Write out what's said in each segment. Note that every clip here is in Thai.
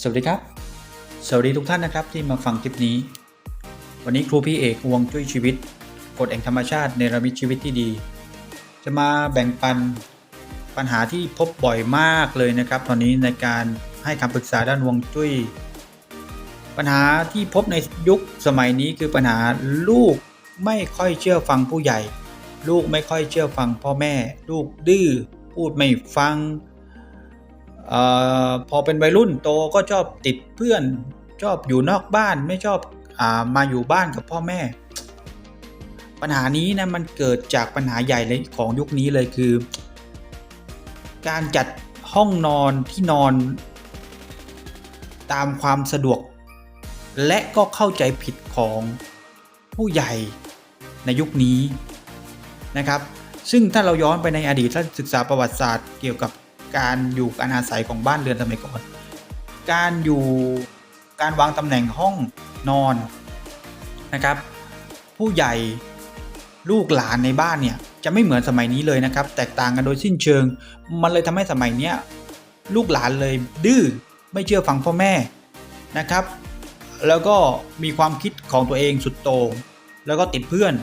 สวัสดีครับ สวัสดีทุกท่านนะครับที่มาฟังคลิปนี้ วันนี้ครูพี่เอกวงจุ้ยชีวิตกฎแห่งธรรมชาติในระมิตชีวิตที่ดี จะมาแบ่งปันปัญหาที่พบบ่อยมากเลยนะครับ ตอนนี้ในการให้คำปรึกษาด้านวงจุ้ย ปัญหาที่พบในยุคสมัยนี้คือปัญหาลูกไม่ค่อยเชื่อฟังผู้ใหญ่ ลูกไม่ค่อยเชื่อฟังพ่อแม่ ลูกดื้อพูดไม่ฟัง อพอเป็นวัยรุ่นโตก็ชอบติดเพื่อนชอบอยู่นอกบ้านไม่ชอบอมาอยู่บ้านกับพ่อแม่ ปัญหานี้นะมันเกิดจากปัญหาใหญ่เลยของยุคนี้เลยคือ การจัดห้องนอนที่นอนตามความสะดวก และก็เข้าใจผิดของผู้ใหญ่ในยุคนี้นะครับ ซึ่งถ้าเราย้อนไปในอดีตถ้าศึกษาประวัติศาสตร์เกี่ยวกับ การอยู่การอาศัยของบ้านเรือนสมัยก่อน การอยู่การวางตำแหน่งห้องนอนนะครับ ผู้ใหญ่ลูกหลานในบ้านเนี่ยจะไม่เหมือนสมัยนี้เลยนะครับ แตกต่างกันโดยสิ้นเชิง มันเลยทำให้สมัยเนี้ยลูกหลานเลยดื้อไม่เชื่อฟังพ่อแม่นะครับ แล้วก็มีความคิดของตัวเองสุดโต่งแล้วก็ติดเพื่อน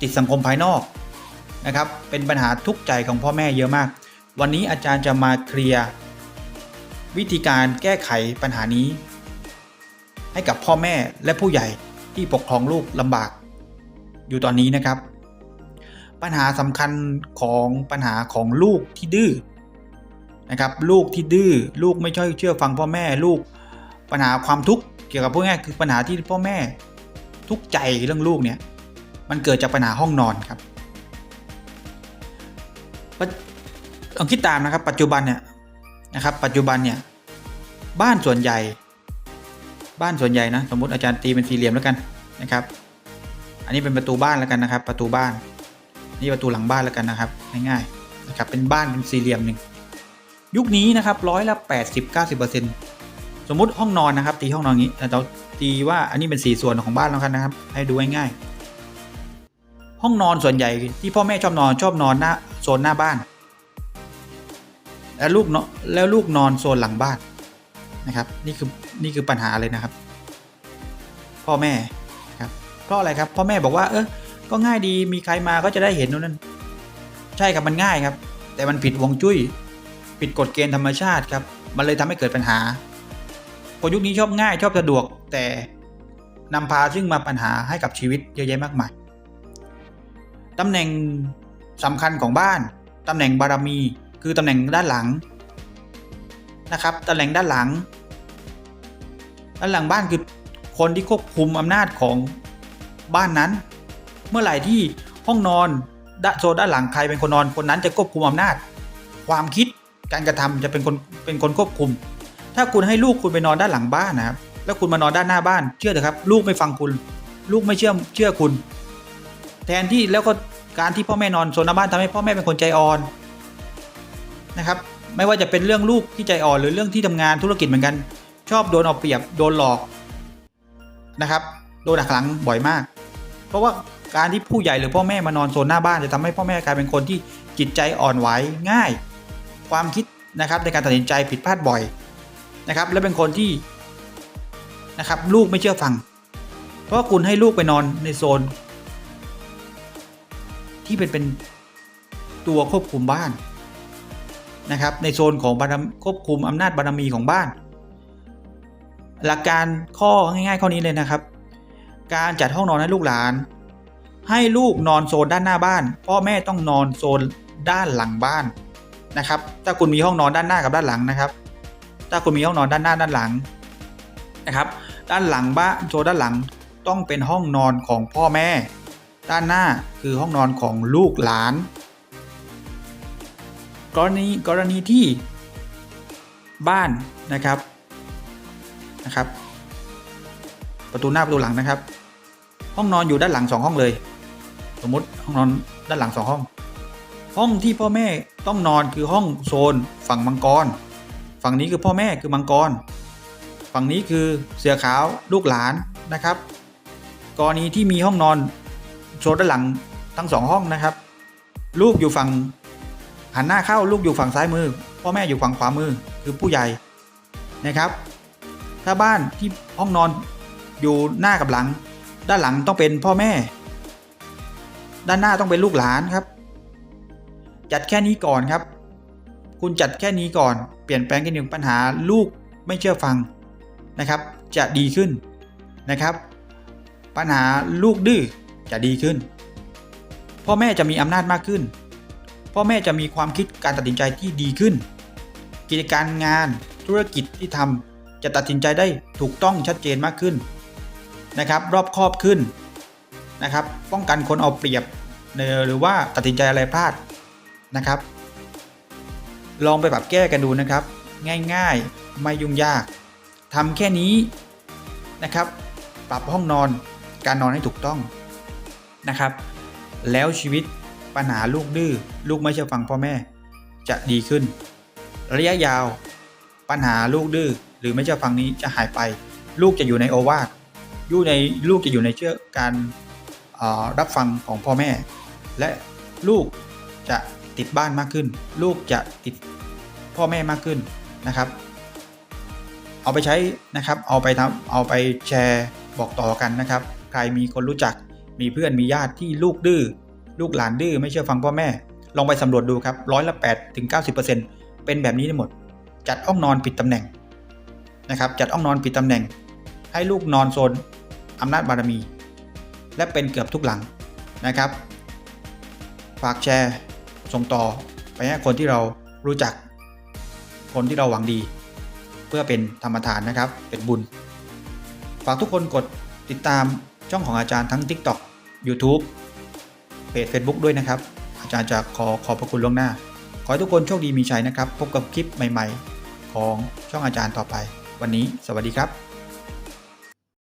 ติดสังคมภายนอกนะครับ เป็นปัญหาทุกใจของพ่อแม่เยอะมาก วันนี้อาจารย์จะมาเคลียร์วิธีการแก้ไขปัญหานี้ ให้กับพ่อแม่และผู้ใหญ่ที่ปกครองลูกลำบาก อยู่ตอนนี้นะครับ ปัญหาสำคัญของปัญหาของลูกที่ดื้อนะครับลูกที่ดื้อลูกไม่ช่อยเชื่อฟังพ่อแม่ลูกปัญหาความทุกข์เกี่ยวกับพวกง่ายคือปัญหาที่พ่อแม่ทุกข์ใจเรื่องลูกเนี่ยมันเกิดจากปัญหาห้องนอนครับ ลองคิดตามนะครับ ปัจจุบันเนี่ยนะครับ ปัจจุบันเนี่ยบ้านส่วนใหญ่ บ้านส่วนใหญ่นะสมมติอาจารย์ตีเป็นสี่เหลี่ยมแล้วกันนะครับ อันนี้เป็นประตูบ้านแล้วกันนะครับ ประตูบ้าน นี่ประตูหลังบ้านแล้วกันนะครับง่ายๆนะครับเป็นบ้านเป็นสี่เหลี่ยมหนึ่งยุคนี้นะครับร้อยละแปดสิบเก้าสิบเปอร์เซ็นต์สมมติห้องนอนนะครับ ตีห้องนอนนี้เราตีว่าอันนี้เป็นสี่ส่วนของบ้านแล้วกันนะครับ ให้ดูง่ายๆห้องนอนส่วนใหญ่ที่พ่อแม่ชอบนอนชอบนอนหน้าโซนหน้าบ้าน แล้วลูกเนาะแล้วลูกนอนโซนหลังบ้านนะครับ นี่คือนี่คือปัญหาเลยนะครับ พ่อแม่ครับเพราะอะไรครับ พ่อแม่บอกว่า เออก็ง่ายดีมีใครมาก็จะได้เห็นนู่นนั่นใช่ครับมันง่ายครับ แต่มันผิดวงจุ้ยผิดกฎเกณฑ์ธรรมชาติครับ มันเลยทำให้เกิดปัญหาคนยุคนี้ชอบง่ายชอบสะดวกแต่นำพาซึ่งมาปัญหาให้กับชีวิตเยอะแยะมากมายตำแหน่งสำคัญของบ้านตำแหน่งบารมี คือตำแหน่งด้านหลังนะครับตำแหน่งด้านหลัง ด้านหลังบ้านคือคนที่ควบคุมอำนาจของบ้านนั้น เมื่อไหร่ที่ห้องนอนดโซนด้านหลังใครเป็นคนนอนคนนั้นจะควบคุมอำนาจ ความคิดการกระทำจะเป็นคนเป็นคนควบคุม ถ้าคุณให้ลูกคุณไปนอนด้านหลังบ้านนะครับแล้วคุณมานอนด้านหน้าบ้านเชื่อเถอะครับ ลูกไม่ฟังคุณ ลูกไม่เชื่อเชื่อคุณ แทนที่แล้วก็การที่พ่อแม่นอนโซนหน้าบ้านทำให้พ่อแม่เป็นคนใจอ่อน นะครับ ไม่ว่าจะเป็นเรื่องลูกที่ใจอ่อนหรือเรื่องที่ทำงานธุรกิจเหมือนกัน ชอบโดนเอาเปรียบโดนหลอกนะครับ โดนหักหลังบ่อยมาก เพราะว่าการที่ผู้ใหญ่หรือพ่อแม่มานอนโซนหน้าบ้านจะทำให้พ่อแม่กลายเป็นคนที่จิตใจอ่อนไหวง่าย ความคิดนะครับในการตัดสินใจผิดพลาดบ่อยนะครับ และเป็นคนที่นะครับลูกไม่เชื่อฟัง เพราะคุณให้ลูกไปนอนในโซน ที่เป็นเป็นตัวควบคุมบ้าน นะครับในโซนของบารมควบคุมอำนาจบารมีของบ้าน หลักการข้อง่ายๆข้อนี้เลยนะครับ การจัดห้องนอนให้ลูกหลาน ให้ลูกนอนโซนด้านหน้าบ้าน พ่อแม่ต้องนอนโซนด้านหลังบ้านนะครับ ถ้าคุณมีห้องนอนด้านหน้ากับด้านหลังนะครับ ถ้าคุณมีห้องนอนด้านหน้าด้านหลังนะครับ ด้านหลังบ้านโซนด้านหลังต้องเป็นห้องนอนของพ่อแม่ ด้านหน้าคือห้องนอนของลูกหลาน กรณีกรณีที่บ้านนะครับนะครับ ประตูหน้าประตูหลังนะครับ ห้องนอนอยู่ด้านหลังสองห้องเลย สมมติห้องนอนด้านหลังสองห้อง ห้องที่พ่อแม่ต้องนอนคือห้องโซนฝั่งมังกร ฝั่งนี้คือพ่อแม่คือมังกร ฝั่งนี้คือเสือขาวลูกหลานนะครับ กรณีที่มีห้องนอนโซนด้านหลังทั้งสองห้องนะครับ ลูกอยู่ฝั่ง หันหน้าเข้าลูกอยู่ฝั่งซ้ายมือ พ่อแม่อยู่ฝั่งขวามือคือผู้ใหญ่นะครับ ถ้าบ้านที่ห้องนอนอยู่หน้ากับหลัง ด้านหลังต้องเป็นพ่อแม่ ด้านหน้าต้องเป็นลูกหลานครับ จัดแค่นี้ก่อนครับ คุณจัดแค่นี้ก่อนเปลี่ยนแปลงแค่หนึ่งปัญหาลูกไม่เชื่อฟังนะครับ จะดีขึ้นนะครับ ปัญหาลูกดื้อจะดีขึ้น พ่อแม่จะมีอำนาจมากขึ้น พ่อแม่จะมีความคิดการตัดสินใจที่ดีขึ้น กิจการงานธุรกิจที่ทำจะตัดสินใจได้ถูกต้องชัดเจนมากขึ้นนะครับ รอบคอบขึ้นนะครับ ป้องกันคนเอาเปรียบเนหรือว่าตัดสินใจอะไรพลาดนะครับ ลองไปปรับแก้กันดูนะครับ ง่ายๆไม่ยุ่งยากทำแค่นี้นะครับ ปรับห้องนอนการนอนให้ถูกต้องนะครับ แล้วชีวิต ปัญหาลูกดื้อลูกไม่เชื่อฟังพ่อแม่ จะดีขึ้น ระยะยาว ปัญหาลูกดื้อหรือไม่เชื่อฟังนี้จะหายไป ลูกจะอยู่ในโอวาทอยู่ในลูกจะอยู่ในเชื่อการรับฟังของพ่อแม่ และลูกจะติดบ้านมากขึ้น ลูกจะติดพ่อแม่มากขึ้นนะครับ เอาไปใช้นะครับ เอาไปทำเอาไปแชร์บอกต่อกันนะครับ ใครมีคนรู้จักมีเพื่อนมีญาติที่ลูกดื้อ ลูกหลานดื้อไม่เชื่อฟังพ่อแม่ ลองไปสำรวจดูครับร้อยละ8ถึง90%เป็นแบบนี้ทั้งหมด จัดห้องนอนผิดตำแหน่งนะครับจัดห้องนอนผิดตำแหน่ง ให้ลูกนอนโซนอำนาจบารมี และเป็นเกือบทุกหลังนะครับ ฝากแชร์ส่งต่อไปให้คนที่เรารู้จัก คนที่เราหวังดี เพื่อเป็นธรรมทานนะครับ เป็นบุญ ฝากทุกคนกดติดตามช่องของอาจารย์ทั้ง TikTok YouTube เพจ Facebook ด้วยนะครับ อาจารย์จะขอขอบพระคุณล่วงหน้า ขอให้ทุกคนโชคดีมีชัยนะครับ พบกับคลิปใหม่ ๆ ของช่องอาจารย์ต่อไป วันนี้ สวัสดีครับ